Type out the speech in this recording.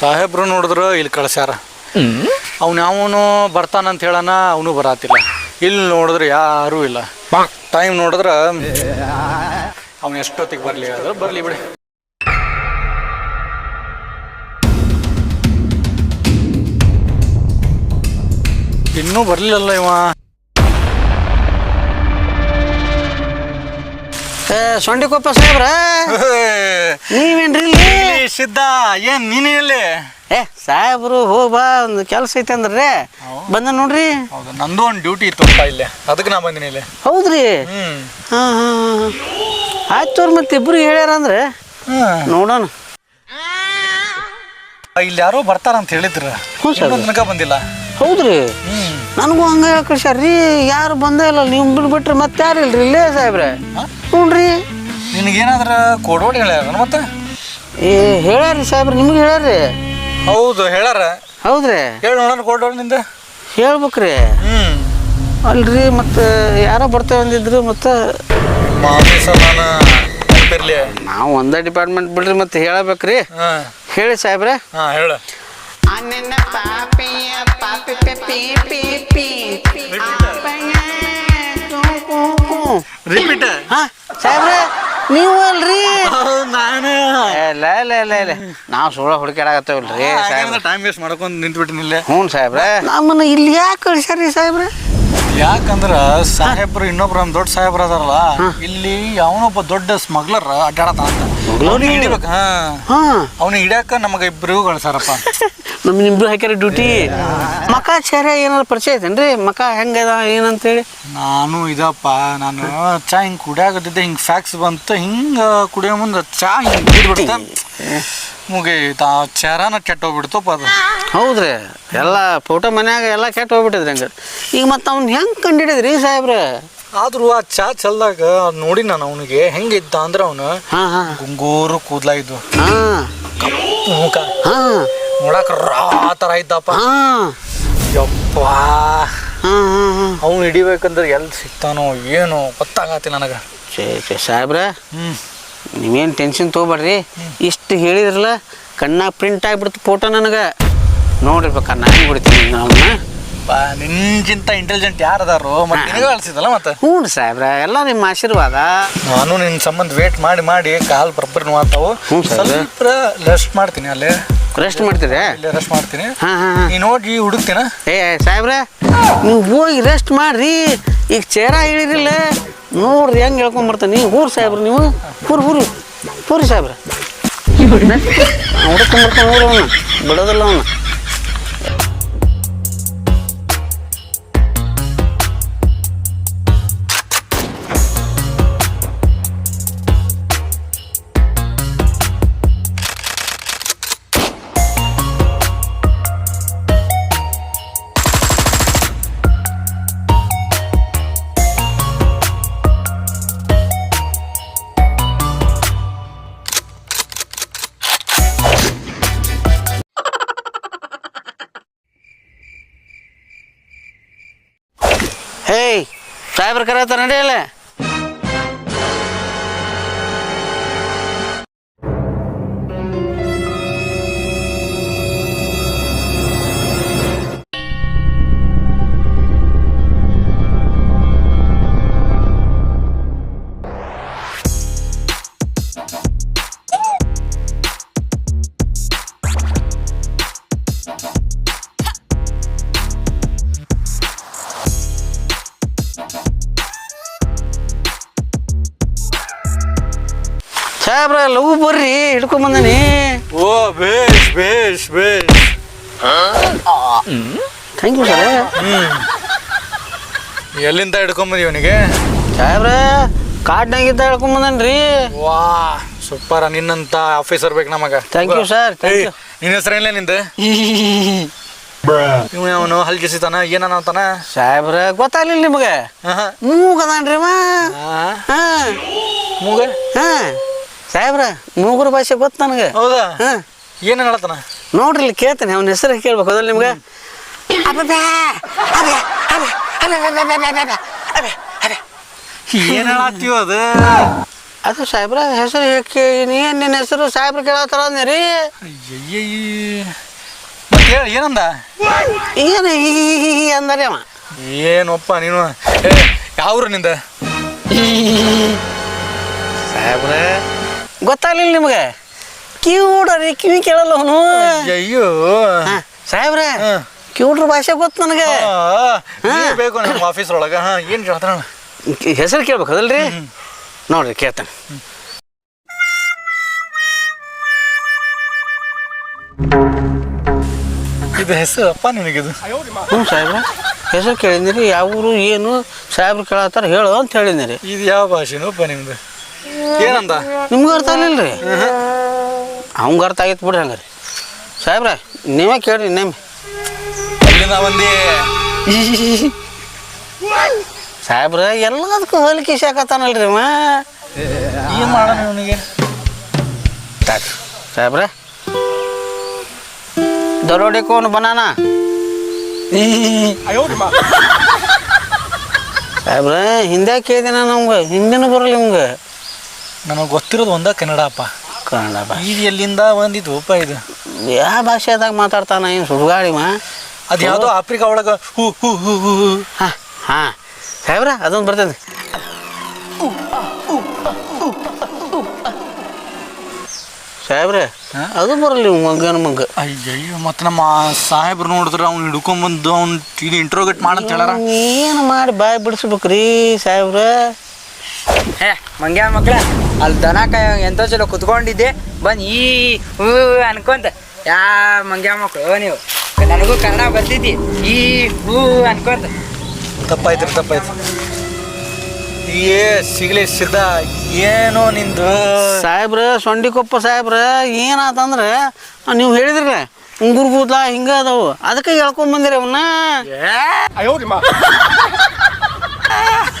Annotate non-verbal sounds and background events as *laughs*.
ಸಾಹೇಬ್ರು ನೋಡಿದ್ರು ಇಲ್ಲಿ ಕಳ್ಸ್ಯಾರ. ಅವ್ನು ಯಾವನು ಬರ್ತಾನಂತ ಹೇಳನ ಅವನು ಬರಾತಿಲ್ಲ. ಇಲ್ಲಿ ನೋಡಿದ್ರೆ ಯಾರೂ ಇಲ್ಲ. ಟೈಮ್ ನೋಡಿದ್ರೆ ಅವ್ನು ಎಷ್ಟೊತ್ತಿಗೆ ಬರಲಿ ಅದ್ರ ಬರಲಿ ಬಿಡಿ. ಇನ್ನೂ ಬರಲಿಲ್ಲ ಇವ. ಸೊಂಡಿಕೊಪ್ಪ ಸಾಹೇಬ್ರ ನೀವೇನ್ರಿ ಇಲ್ಲಿ? ಸಿದ್ಧ ಏನ್ ನೀನು ಇಲ್ಲಿ? ಏ ಸಾಹೇಬ್ರು ಹೋಗ್ ಬಾ ಒಂದು ಕೆಲಸ ಐತೆ ಅಂದ್ರೆ. ಬಂದ ನೋಡ್ರಿ. ಹೌದು ನಂದು ಒಂದು ಡ್ಯೂಟಿ ಇತ್ತಪ್ಪ ಇಲ್ಲಿ. ಅದಕ್ಕೆ ನಾ ಬಂದಿನಿ ಇಲ್ಲಿ. ಹೌದ್ರಿ? ಹ್ಮ್. ಹಾಂ ಹಾಂ ಆಯ್ತು ಮತ್ತೆ ಇಬ್ರು ಹೇಳ್ಯಾರ ಅಂದ್ರೆ ನೋಡೋಣ. ಇಲ್ಲಿ ಯಾರೋ ಬರ್ತಾರ ಅಂತ ಹೇಳಿದ್ರ. ಹ್ಞೂ ಸರ್. ತನಕ ಬಂದಿಲ್ಲ. ಹೌದ್ರಿ? ನನಗೂ ಹಂಗ ಕಳ್ಸ್ಯಾರ್ರಿ ಯಾರು ಬಂದೇ ಇಲ್ಲ ನೀವು ಬಿಟ್ಬಿಟ್ರೆ ಮತ್ತೆ ಯಾರು ಇಲ್ರಿ ಇಲ್ಲೇ ಸಾಹೇಬ್ರೆ? ಹ್ಞೂ ರೀ ನಿನಗೇನಾದ್ರ ಕೊಡೋಡಿ ಹೇಳ್ಯಾರ ಮತ್ತೆ? ಏ ಹೇಳ್ಯಾರಿ ಸಾಹೇಬ್ರಿ ನಿಮ್ಗೆ ಹೇಳ್ಯಾರಿ ಹೌದು ಹೇಳ್ಯಾರ. ಹೌದ್ರಿ? ಹೇಳಿ ನೋಡೋಣ ಕೊಡೋಣ ನಿಂದ. ಹೇಳ್ಬೇಕ್ರಿ. ಹ್ಮ್. ಅಲ್ರಿ ಮತ್ತೆ ಯಾರೋ ಬರ್ತೇವೆ ಅಂದಿದ್ರು ಮತ್ತೆ? ನಾನು ನೆನಪಿರ್ಲಿ ನಾವು ಒಂದೇ ಡಿಪಾರ್ಟ್ಮೆಂಟ್ ಬಿಡ್ರಿ ಮತ್ತೆ ಹೇಳಬೇಕ್ರಿ. ಹಾ. ಹೇಳಿ ಸಾಹೇಬ್ರೆ. ಹಾ ಹೇಳ. ಅನ್ನ ಪಾಪಿಯ ಪಾಪಿ ಪಿ ಪಿ ಪಿ ಅಪ್ಪಯ್ಯ ರಿಪೀಟ್ ಹಾ ಸಾಹೇಬ್ರೆ ನೀವು ಅಲ್ರಿ? ನಾನು. ಏ, ಲೇ ಲೇ ಲೇ ಲೇ. ನಾವು ಸುಳ್ಳ ಹುಡುಕಾಡಕತ್ತೇವಲ್ರಿ ಸಾಹೇಬ್ರ. ಟೈಮ್ ವೇಸ್ಟ್ ಮಾಡ್ಕೊಂಡು ನಿಂತ್ಬಿಟ್ಟಿನಿ ಇಲ್ಲೇ ಹ್ಞೂ ಸಾಹೇಬ್ರೆ. ನಮ್ಮನ್ನ ಇಲ್ಲಿ ಯಾಕೆ ಕಳಿಸ್ಯಾರಿ ಸಾಹೇಬ್ರೆ? ಯಾಕಂದ್ರ ಸಾಹೇಬ್ರು ಇನ್ನೊಬ್ರು ನಮ್ಮ ದೊಡ್ಡ ಸಾಹೇಬ್ರ ಅದಾರಲ್ಲ ಇಲ್ಲಿ ಅವನೊಬ್ಬ ದೊಡ್ಡ ಸ್ಮಗ್ಲರ್ ಅಡ್ಡಾಡತ ಅಂತ ಅವ್ನಿಗೆ ಹಾ. ಹಾ. ಅವ್ನಿಗೆ ಹಿಡಿಯಾಕ ನಮಗೆ ಇಬ್ಬರಿಗೂ ಕಳ್ಸಾರಪ್ಪ ನಮ್ಮ ನಿಮ್ದು ಹಾಕ್ಯಾರ ಡ್ಯೂಟಿ? ಮಕ ಚೇರೆ ಏನಾರ ಪರಿಚಯ ಐತೇನ್ರಿ? ಮಕ ಹೆಂಗದ ಏನಂತೇಳಿ? ನಾನು ಇದಪ್ಪ ನಾನು ಚಾ ಹಿಂಗ್ ಕುಡಿಯಾಕತ್ತಿದ್ದೆ ಹಿಂಗ್ ಫ್ಯಾಕ್ಸ್ ಬಂತು ಹಿಂಗ ಕುಡಿಯೋ ಮುಂದೆ ಚಾ ಹಿಂಗ್ ಬಿಡ್ಬಿಡ್ತ ಮುಗೀತ ಆ ಚೇರಾನ ಕೆಟ್ಟೋಗ್ಬಿಡ್ತಪ್ಪ ಅದು. ಹೌದ್ರಿ. ಎಲ್ಲ ಫೋಟೋ ಮನ್ಯಾಗ ಎಲ್ಲ ಕೆಟ್ಟ ಹೋಗ್ಬಿಟ್ಟಿದ್ರಿ ಹಂಗ. ಈಗ ಮತ್ತೆ ಅವ್ನ ಹೆಂಗೆ ಕಂಡಿಡಿದ್ರಿ ಸಾಹೇಬ್ರೆ? ಆದ್ರೂ ಆ ಚಾ ಚಲ್ದಾಗ ನೋಡಿ ನಾನು ಅವನಿಗೆ ಹೆಂಗಿದ್ದ ಅಂದ್ರೆ ಅವನು ಹಾಂ ಹಾಂ. ಗುಂಗೂರು ಕೂದ್ಲ ಇದ್ದು. ಹಾಂ. ಮುಖ. ಹಾಂ. ನೋಡಕ್ ರಾ ತರ ಇದ್ದಪ್ಪ. ಹಾ. ಯಪ್ಪ. ಹಾಂ ಹಾಂ ಹಾಂ. ಅವ್ನು ಹಿಡಿಬೇಕಂದ್ರೆ ಎಲ್ಲಿ ಸಿಗ್ತಾನೋ ಏನೋ ಗೊತ್ತಾಗತ್ತೆ ನನಗೆ. ಛೇ ಛೇ ಸಾಹೇಬ್ರೆ. ಹ್ಮ್. ನೀವೇನು ಟೆನ್ಷನ್ ತೊಗೊಬೇಡ್ರಿ. ಇಷ್ಟು ಹೇಳಿದ್ರಲ್ಲ ಕಣ್ಣಾಗ ಪ್ರಿಂಟ್ ಆಗಿಬಿಡ್ತು ಫೋಟೋ ನನಗೆ. ನೋಡ್ರಿ ಬೇಕಾ ನಾನು ಬಿಡ್ತೀನಿ ಅವನ್ನ. ಬಾ ನಿನ್ಗಿಂತ ಇಂಟೆಲಿಜೆಂಟ್ ಯಾರು ಅದಾರು ಮತ್ತೆ ನಿನಗೆ ಅಲ್ಸಿದಲ್ಲ ಮತ್ತೆ? ಹ್ಞೂ ಸಾಹೇಬ್ರ ಎಲ್ಲ ನಿಮ್ಮ ಆಶೀರ್ವಾದ. ನಾನು ನಿನ್ನ ಸಂಬಂಧ ವೇಟ್ ಮಾಡಿ ಮಾಡಿ ಕಾಲ್ ಬರ್ಬರ್ ಹ್ಞೂ ಸರ್. ಸ್ವಲ್ಪ ರೆಸ್ಟ್ ಮಾಡ್ತೀನಿ ಅಲ್ಲೇ. ರೆಸ್ಟ್ ಮಾಡ್ತೀರಿ ಇಲ್ಲೇ ರೆಸ್ಟ್ ಮಾಡ್ತೀನಿ. ಹಾಂ ಹಾಂ ಹಾಂ. ನೀ ನೋಡಿ ಹುಡುಕ್ತೀನ? ಏ ಸಾಹೇಬ್ರೆ ನೀವು ಹೋಗಿ ರೆಸ್ಟ್ ಮಾಡ್ರಿ. ಈಗ ಚೇರ ಇಳಿರಿಲ್ಲ. ನೋಡ್ರಿ ಹೆಂಗೆ ಹೇಳ್ಕೊಂಬರ್ತಾನೆ ಬರ್ತೀನಿ. ಹೂರು ಸಾಹೇಬ್ರು ನೀವು? ಹೂರು ಹೂರು ಹೂರಿ ಸಾಹೇಬ್ರೆ. ಹುಡ್ಕೊಂಬರ್ತಾನೆ ನೋಡಿ ಅವನು. ಬಿಡೋದಿಲ್ಲ ಅವನು. ಸಾಹೇಬ್ರ ಕರತ್ತ ನಡೆಯಲ್ಲ ಸಾಹೇಬ್ರ ಲವ್ ಬರ್ರಿ ಹಿಡ್ಕೊಂಬಂದನಿ ಓ ಬೇಷ್ ಬೇಷ್ ಬೇಷ್. ಥ್ಯಾಂಕ್ ಯು ಸರ್ ಎಲ್ಲಿಂದ ಹಿಡ್ಕೊಂಬಂದಿ ಇವನಿಗೆ? ಸಾಹೇಬ್ರ ಕಾಡ್ನಾಗಿದ್ದ ಹಿಡ್ಕೊಂಬಂದನ್ರಿ ವಾ ಸೂಪರ್ ನಿನ್ನಂತ ಆಫೀಸರ್ ಬೇಕು ನಮಗ. Thank you sir thank you. ನಿನ್ನ ಹೆಸರೇನ್ಲೇ ನಿಂದ? ಇವ ಅವನು ಏನನ ಅಂತಾನ? ಸಾಹೇಬ್ರ ಗೊತ್ತಾಗ್ಲಿಲ್ಲ ನಿಮಗೆ. ಮೂಗದಾನ್ರಿ ಹಾ. ಮೂಗ? ಹಾ. ಸಾಹೇಬ್ರ ಮೂಗುರು ಭಾಷೆ ಗೊತ್ತು ನನಗೆ. ಹೌದಾ? ಹಾ. ಏನು ಹೇಳತ್ತಾನ? ನೋಡ್ರಿ ಇಲ್ಲಿ ಕೇಳ್ತೇನೆ ಅವನ ಹೆಸರು ಕೇಳ್ಬೇಕು? ಅದಲ್ಲ ನಿಮ್ಗೆ? ಏನು ಹೇಳತ್ತೀವ ಅದು? ಅದು ಸಾಹೇಬ್ರ ಹೆಸರು ನೀನ್ ನಿನ್ನ ಹೆಸರು? ಸಾಹೇಬ್ರ ಕೇಳತ್ತಾರ ಅಂದ್ರಿ ಹೇಳಿ ಏನಂದ ಏನು ಅಂದ್ರಿ ಅವ ಏನಪ್ಪ ನೀನು ಏ ಯಾವ್ರು ನಿಂದ ಸಾಹೇಬ್ರ ಗೊತ್ತಾಗ್ಲಿಲ್ಲ ನಿಮಗೆ? ಕ್ಯೂಡರ್ ಕಿವಿ ಕೇಳಲ್ಲ ಅವನು. ಅಯ್ಯೋ ಸಾಹೇಬ್ರೆ ಕಿವಿಡ್ರ ಭಾಷೆ ಗೊತ್ತು ನನಗೆ. ನೀವ್ ಬೇಕು ನಮ್ಮ ಆಫೀಸ್ ಒಳಗ ಏನು ಏನ್ ಹೇಳ್ತಾನ ಹೆಸರು ಕೇಳ್ಬೇಕು ಅದಲ್ರಿ? ನೋಡ್ರಿ ಕೇಳ್ತಾನೆ. ಇದು ಹೆಸರು ಅಪ್ಪ ನಿನಗಿದು? ಹ್ಞೂ ಸಾಹೇಬ್ರ. ಹೆಸರು ಕೇಳಿದ್ದೀರಿ ಯಾವ ಊರು ಏನು ಸಾಹೇಬ್ರು ಕೇಳತ್ತಾರ ಹೇಳು ಅಂತ ಹೇಳಿದ್ದೀರಿ ಇದು ಯಾವ ಭಾಷೆನಪ್ಪ ನಿಮ್ದು? ಏನಂದ? ನಿಮ್ಗೆ ಅರ್ಥ ಆಗಲಿಲ್ಲ ರೀ ಅವಂಗೆ ಅರ್ಥ ಆಗೈತೆ ಬಿಡ್ರಿ ಹಂಗಾರೆ. ಸಾಹೇಬ್ರ ನೀವೇ ಕೇಳ್ರಿ ನೇಮ್ ಅಲ್ಲಿಂದ ಬಂದಿ ಸಾಹೇಬ್ರ ಎಲ್ಲದಕ್ಕೂ ಹೋಲಿಕೆ ಸಾಕತ್ತಾನಲ್ರಿ ಅವ ಏನ್ ಮಾಡೋಣ ಅವನಿಗೆ ಸಾಕು. ಸಾಹೇಬ್ರ ದರೋಡೆ ಕೋನ್ ಬನಾನ? ಸಾಹೇಬ್ರ ಹಿಂದೆ ಕೇಳಿದೆ ನಮ್ಗೆ ಹಿಂದಿನೂ ಬರಲಿ ನಿಮ್ಗೆ ನನಗೆ ಗೊತ್ತಿರೋದು ಒಂದ ಕನ್ನಡ ಅಪ್ಪ ಕನ್ನಡ ಬಾ ಇದು ಎಲ್ಲಿಂದ ಬಂದಿದ್ದು ಅಪ್ಪ ಇದು. ಯಾವ ಭಾಷೆದಾಗ ಮಾತಾಡ್ತಾನ ಏನು ಸುಡುಗಾಡಿ ಮಾ? ಅದು ಯಾವುದೋ ಆಫ್ರಿಕಾ ಒಳಗ ಹೂ ಹೂ ಹೂ ಹೂ ಹೂ. ಹಾಂ ಹಾಂ. ಸಾಹೇಬ್ರ ಅದೊಂದು ಬರ್ತದೆ ಸಾಹೇಬ್ರೆ ಹಾ? ಅದು ಬರಲ್ಲ ಮಗ್ಗನ ಮಗ್ಗ ಅಯ್ಯಯ್ಯೋ ಮತ್ತೆ ನಮ್ಮ ಸಾಹೇಬ್ರು ನೋಡಿದ್ರೆ ಅವ್ನು ಹಿಡ್ಕೊಂಬಂದು ಅವ್ನು ಇದು ಇಂಟ್ರೋಗೇಟ್ ಮಾಡಂತ ಹೇಳಾರ ಏನು ಮಾಡಿ ಬಾಯಿ ಬಿಡಿಸ್ಬೇಕ್ರಿ ಸಾಹೇಬ್ರ? ಏ ಮಂಗ್ಯಾನ ಮಕ್ಳ. ಅಲ್ಲಿ ದನ ಕಾಯ ಎಂತ ಚಲೋ ಕುತ್ಕೊಂಡಿದ್ದೆ. ಬಂದು ಈ ಹೂ ಅನ್ಕೊಂತ ಯಾ ಮಂಗ್ಯ ಮಕ್ಳು ನೀವು ನನಗೂ ಕನ್ನಡ ಬರ್ತಿದ್ದಿ. ಈ ಹೂ ಅನ್ಕೊಂತ. ತಪ್ಪಾಯ್ತು ತಪ್ಪಾಯ್ತು. ಏ ಸಿಗ್ಲಿ ಸಿದ್ಧ ಏನೋ ನಿಂದು. ಸಾಹೇಬ್ರ ಸೊಂಡಿಕೊಪ್ಪ ಸಾಹೇಬ್ರ ಏನಾತಂದ್ರೆ ನೀವು ಹೇಳಿದ್ರಲ್ಲ ಉಂಗುರು ಕೂದ್ಲ ಹಿಂಗ ಅದಾವು. ಅದಕ್ಕೆ ಹೇಳ್ಕೊಂಡ್ ಬಂದಿರಿ ಅವನ್ನ *laughs*